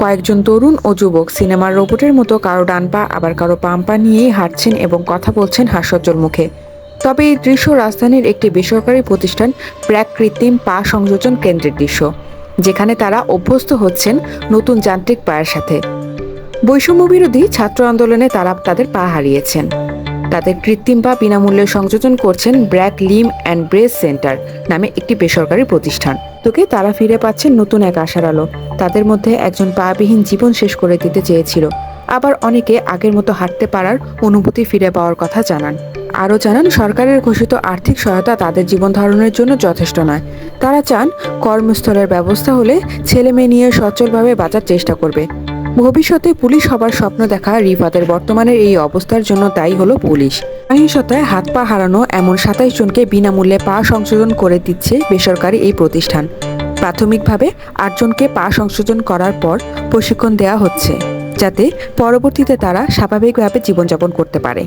কয়েকজন তরুণ ও যুবক সিনেমার রোবটের মতো কারও ডান পা, আবার কারও বাম পা নিয়েই হাঁটছেন এবং কথা বলছেন হাস্যজ্জ্বল মুখে। তবে এই দৃশ্য রাজধানীর একটি বেসরকারি প্রতিষ্ঠান প্রাক কৃত্রিম পা সংযোজন কেন্দ্রের দৃশ্য, যেখানে তারা অভ্যস্ত হচ্ছেন নতুন যান্ত্রিক পায়ের সাথে। বৈষম্য বিরোধী ছাত্র আন্দোলনে তারা তাদের পা হারিয়েছেন। তাদের কৃত্রিম পা বিনামূল্যে সংযোজন করছেন BRAC limb and brace centre নামে একটি বেসরকারি প্রতিষ্ঠান। তোকে তারা ফিরে পাচ্ছেন নতুন এক আশার আলো। তাদের মধ্যে একজন পাবিহীন জীবন শেষ করে দিতে চেয়েছিল। আবার অনেকে আগের মতো হাঁটতে পারার অনুভূতি ফিরে পাওয়ার কথা জানান। আরও জানান, সরকারের ঘোষিত আর্থিক সহায়তা তাদের জীবন ধারণের জন্য যথেষ্ট নয়। তারা চান কর্মস্থলের ব্যবস্থা হলে ছেলে মেয়ে নিয়ে সচ্ছলভাবে বাঁচার চেষ্টা করবে। ভবিষ্যতে পুলিশ হবার স্বপ্ন দেখা রিফাতের বর্তমানের এই অবস্থার জন্য দায়ী হলো পুলিশ। সহিংসতায় হাত পা হারানো এমন সাতাইশ জনকে বিনামূল্যে পা সংশোধন করে দিচ্ছে বেসরকারি এই প্রতিষ্ঠান। প্রাথমিকভাবে আটজনকে পা সংশোধন করার পর প্রশিক্ষণ দেওয়া হচ্ছে, যাতে পরবর্তীতে তারা স্বাভাবিকভাবে জীবনযাপন করতে পারে।